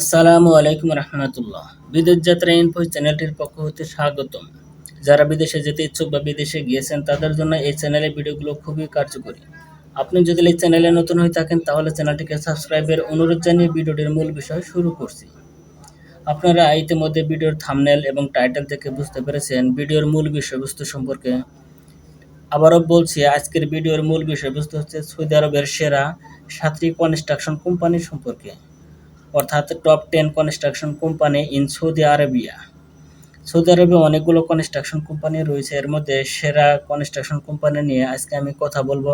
আসসালামু আলাইকুম রহমতুল্লাহ। বিদেশ যাত্রা ইনফো চ্যানেলটির পক্ষ হতে স্বাগতম। যারা বিদেশে যেতে ইচ্ছুক বা বিদেশে গিয়েছেন, তাদের জন্য এই চ্যানেলের ভিডিওগুলো খুবই কার্যকরী। আপনি যদি এই চ্যানেলে নতুন হয়ে থাকেন, তাহলে চ্যানেলটিকে সাবস্ক্রাইবের অনুরোধ জানিয়ে ভিডিওটির মূল বিষয় শুরু করছি। আপনারা ইতিমধ্যে ভিডিওর থামনেল এবং টাইটেল থেকে বুঝতে পেরেছেন, ভিডিওর মূল বিষয়বস্তু সম্পর্কে। আবারও বলছি, আজকের ভিডিওর মূল বিষয়বস্তু হচ্ছে সৌদি আরবের সেরা সাতটি কনস্ট্রাকশন কোম্পানি সম্পর্কে। অর্থাৎ top ten construction company in Saudi Arabia Saudi আরবে অনেকগুলো কনস্ট্রাকশন কোম্পানি রয়েছে, এর মধ্যে সেরা কনস্ট্রাকশন কোম্পানি নিয়ে আজকে আমি কথা বলব।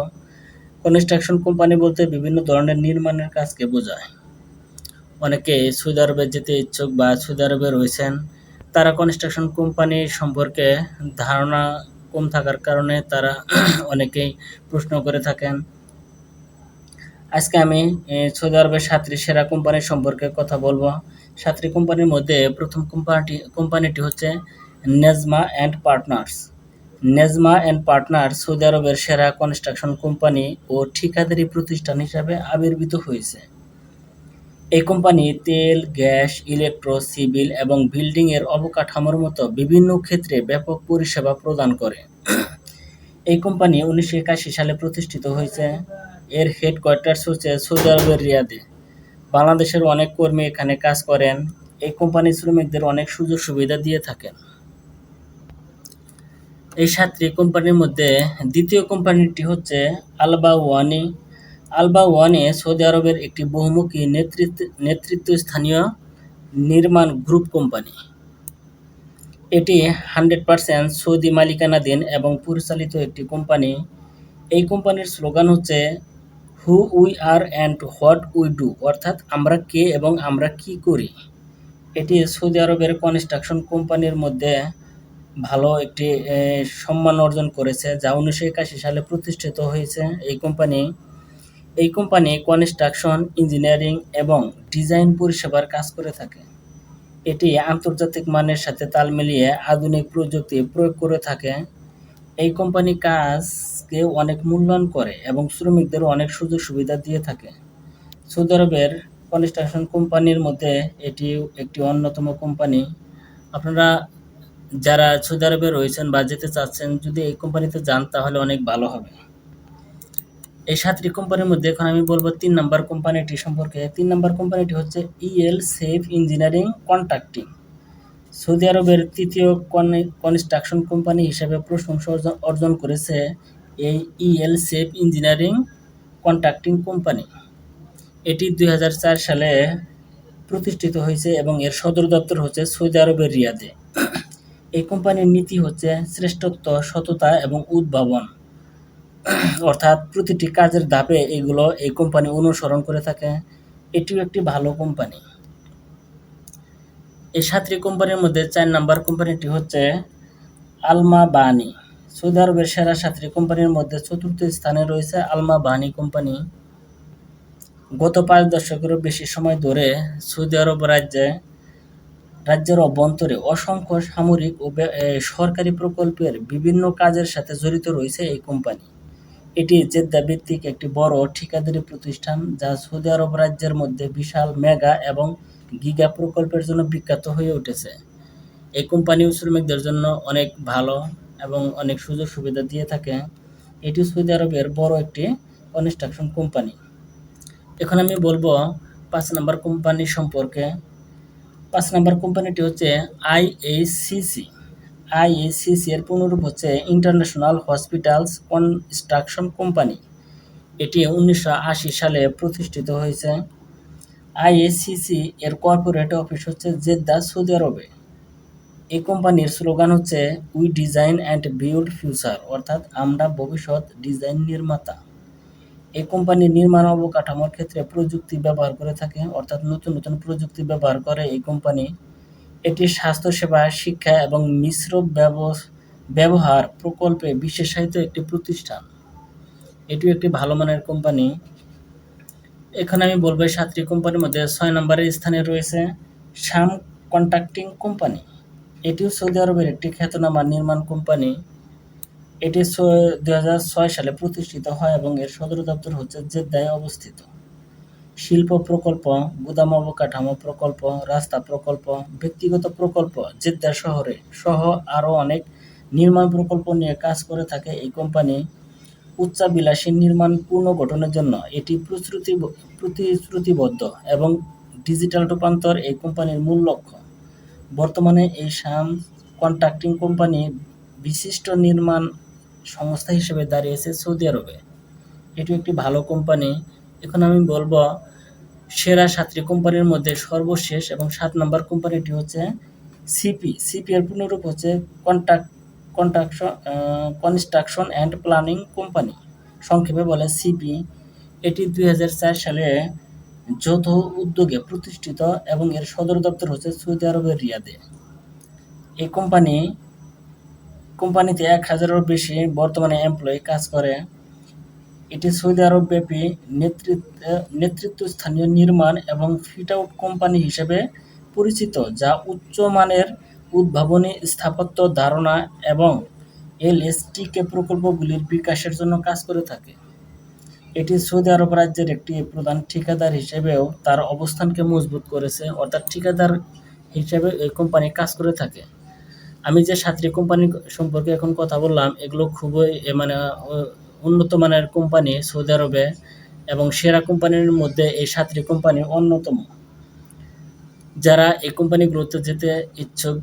কনস্ট্রাকশন কোম্পানি বলতে বিভিন্ন ধরনের নির্মাণের কাজকে বোঝায়। অনেকে সৌদি আরবে যেতে ইচ্ছুক বা সৌদি আরবে রয়েছেন, তারা কনস্ট্রাকশন কোম্পানি সম্পর্কে ধারণা কম থাকার কারণে তারা অনেকেই প্রশ্ন করে থাকেন। আজকে আমি সৌদি আরবের সাতটি সেরা কোম্পানির সম্পর্কে কথা বলব। সাতটি কোম্পানির মধ্যে প্রথম কোম্পানিটি কোম্পানিটি হচ্ছে Nesma and partners Nesma and partners Saudi আরবের সেরা কনস্ট্রাকশন কোম্পানি ও ঠিকাদারি প্রতিষ্ঠান হিসাবে আবির্ভূত হয়েছে। এই কোম্পানি তেল, গ্যাস ইলেকট্রো সিভিল এবং বিল্ডিংয়ের অবকাঠামোর মতো বিভিন্ন ক্ষেত্রে ব্যাপক পরিষেবা প্রদান করে। এই কোম্পানি উনিশশো একাশি সালে প্রতিষ্ঠিত হয়েছে। এর হেডকোয়ার্টার্স হচ্ছে সৌদি আরবের রিয়াদে। বাংলাদেশের অনেক কর্মী এখানে কাজ করেন। এই কোম্পানির শ্রমিকদের অনেক সুযোগ সুবিধা দিয়ে থাকেন। এই সাতটি কোম্পানির মধ্যে দ্বিতীয় কোম্পানিটি হচ্ছে Al Bawani Al Bawani Saudi আরবের একটি বহুমুখী নেতৃত্ব, নেতৃত্বস্থানীয় নির্মাণ গ্রুপ কোম্পানি। এটি হান্ড্রেড পারসেন্ট সৌদি মালিকানাধীন এবং পরিচালিত একটি কোম্পানি। এই কোম্পানির স্লোগান হচ্ছে who we are and what we do অর্থাৎ আমরা কে এবং আমরা কি করি? এটি সৌদি আরবের কনস্ট্রাকশন কোম্পানির মধ্যে ভালো একটি সম্মান অর্জন করেছে, যা উনিশশো একাশি সালে প্রতিষ্ঠিত হয়েছে। এই কোম্পানি এই কোম্পানি কনস্ট্রাকশন ইঞ্জিনিয়ারিং এবং ডিজাইন পরিষেবার কাজ করে থাকে। এটি আন্তর্জাতিক মানের সাথে তাল মিলিয়ে আধুনিক প্রযুক্তি প্রয়োগ করে থাকে। এই কোম্পানি কাজকে অনেক মূল্যায়ন করে এবং শ্রমিকদেরও অনেক সুযোগ সুবিধা দিয়ে থাকে। সৌদি আরবের কনস্ট্রাকশন কোম্পানির মধ্যে এটি একটি অন্যতম কোম্পানি আপনারা যারা সৌদি আরবে রয়েছেন বা যেতে চাচ্ছেন, যদি এই কোম্পানিতে যান, তাহলে অনেক ভালো হবে। এই সাতটি কোম্পানির মধ্যে এখন আমি বলব তিন নম্বর কোম্পানিটি সম্পর্কে। তিন নম্বর কোম্পানিটি হচ্ছে El Seif engineering contracting Saudi আরবের তৃতীয় কনস্ট্রাকশন কোম্পানি হিসেবে প্রশংসা অর্জন করেছে এই El Seif engineering contracting company. এটি দু হাজার চার সালে প্রতিষ্ঠিত হয়েছে এবং এর সদর দপ্তর হচ্ছে সৌদি আরবের রিয়াদে। এই কোম্পানির নীতি হচ্ছে শ্রেষ্ঠত্ব, সততা এবং উদ্ভাবন। অর্থাৎ প্রতিটি কাজের ধাপে এগুলো এই কোম্পানি অনুসরণ করে থাকে। এটিও একটি ভালো কোম্পানি। এই সাতটি কোম্পানির মধ্যে চার নাম্বার কোম্পানিটি হচ্ছে আলমা বানি সৌদি আরবের সেরা সাতটি কোম্পানির মধ্যে চতুর্থ স্থানে রয়েছে আলমা বানি কোম্পানি। গত পাঁচ দশকেরও বেশি সময় ধরে সৌদি আরব রাজ্যে, রাজ্যের অভ্যন্তরে অসংখ্য সামরিক ও সরকারি প্রকল্পের বিভিন্ন কাজের সাথে জড়িত রয়েছে এই কোম্পানি। এটি জেদ্দা ভিত্তিক একটি বড় ঠিকাদারি প্রতিষ্ঠান যা সৌদি আরব রাজ্যের মধ্যে বিশাল, মেগা এবং গিগা প্রকল্পের জন্য বিখ্যাত হয়ে উঠেছে। এই কোম্পানি শ্রমিকদের জন্য অনেক ভালো এবং অনেক সুযোগ সুবিধা দিয়ে থাকে। এটি সৌদি আরবের বড় একটি কনস্ট্রাকশন কোম্পানি। এখন আমি বলব পাঁচ নাম্বার কোম্পানি সম্পর্কে। পাঁচ নাম্বার কোম্পানিটি হচ্ছে আইএসিসি আইএসিসি এর পুনরূপ হচ্ছে ইন্টারন্যাশনাল হসপিটালস কনস্ট্রাকশন কোম্পানি। এটি উনিশশো আশি সালে প্রতিষ্ঠিত হয়েছে। আইএসিসি এর কর্পোরেট অফিস হচ্ছে জেদ্দা, সৌদি আরবে। এই কোম্পানির স্লোগান হচ্ছে we design and build future অর্থাৎ আমরা ভবিষ্যৎ ডিজাইন নির্মাতা। এই কোম্পানি নির্মাণ অবকাঠামোর ক্ষেত্রে প্রযুক্তি ব্যবহার করে থাকে, অর্থাৎ নতুন নতুন প্রযুক্তি ব্যবহার করে এই কোম্পানি। এটি স্বাস্থ্যসেবা, শিক্ষা এবং মিশ্র ব্যবহার প্রকল্পে বিশেষায়িত একটি প্রতিষ্ঠান। এটিও একটি ভালো মানের কোম্পানি। এখানে আমি বলব সাতটি কোম্পানির মধ্যে ছয় নম্বরের স্থানে রয়েছে শাম কন্ট্রাক্টিং কোম্পানি। এটিও সৌদি আরবের একটি খ্যাতনামা নির্মাণ কোম্পানি। এটি দু হাজার ছয় সালে প্রতিষ্ঠিত হয় এবং এর সদর দপ্তর হচ্ছে জেদ্দায় অবস্থিত। শিল্প প্রকল্প, গুদাম অবকাঠামো প্রকল্প, রাস্তা প্রকল্প, ব্যক্তিগত প্রকল্প, জেদ্দা শহরে সহ আরও অনেক নির্মাণ প্রকল্প নিয়ে কাজ করে থাকে এই কোম্পানি। উচ্চাবিলাসী নির্মাণ পুনর্গঠনের জন্য এটি প্রতিশ্রুতি, প্রতিশ্রুতিবদ্ধ এবং ডিজিটাল রূপান্তর এই কোম্পানির মূল লক্ষ্য। বর্তমানে এই শাম কন্ট্রাক্টিং কোম্পানি বিশিষ্ট নির্মাণ সংস্থা হিসেবে দাঁড়িয়েছে সৌদি আরবে। এটি একটি ভালো কোম্পানি এখন আমি বলব, সেরা সাতটি কোম্পানির মধ্যে সর্বশেষ এবং সাত নম্বর কোম্পানিটি হচ্ছে সিপি সিপি এর পুনরূপ হচ্ছে contract construction and planning company সংক্ষেপে বলে সিপি এটি দু হাজার চার সালে যৌথ উদ্যোগে প্রতিষ্ঠিত এবং এর সদর দপ্তর হচ্ছে সৌদি আরবের রিয়াদে। এই কোম্পানি কোম্পানিতে এক হাজারেরও বেশি বর্তমানে এমপ্লয়ি কাজ করে। এটি সৌদি আরব ব্যাপী নেতৃত্ব, নেতৃত্বস্থানীয় নির্মাণ এবং ফিট আউট কোম্পানি হিসেবে পরিচিত, যা উচ্চমানের উদ্ভাবনী স্থাপত্য ধারণা এবং এলএসটিকে প্রকল্পগুলির বিকাশের জন্য কাজ করে থাকে। এটি সৌদি আরব রাজ্যের একটি প্রধান ঠিকাদার হিসেবেও তার অবস্থানকে মজবুত করেছে, অর্থাৎ ঠিকাদার হিসেবে এই কোম্পানি কাজ করে থাকে। আমি যে সাতটি কোম্পানি সম্পর্কে এখন কথা বললাম, এগুলো খুবই মানে উন্নত মানের কোম্পানি সৌদি আরবে এবং সেরা কোম্পানির মধ্যে এই সাতটি কোম্পানি অন্যতম। যারা এই কোম্পানিগুলোতে যেতে ইচ্ছুক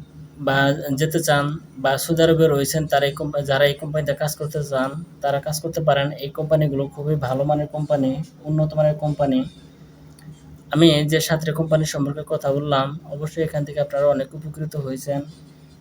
বা যেতে চান বা সৌদি আরবে রয়েছেন, তারা এই কোম্পানি যারা এই কোম্পানিতে কাজ করতে চান, তারা কাজ করতে পারেন। এই কোম্পানিগুলো খুবই ভালো মানের কোম্পানি উন্নত মানের কোম্পানি আমি যে সাতটি কোম্পানি সম্পর্কে কথা বললাম, অবশ্যই এখান থেকে আপনারা অনেক উপকৃত হয়েছেন।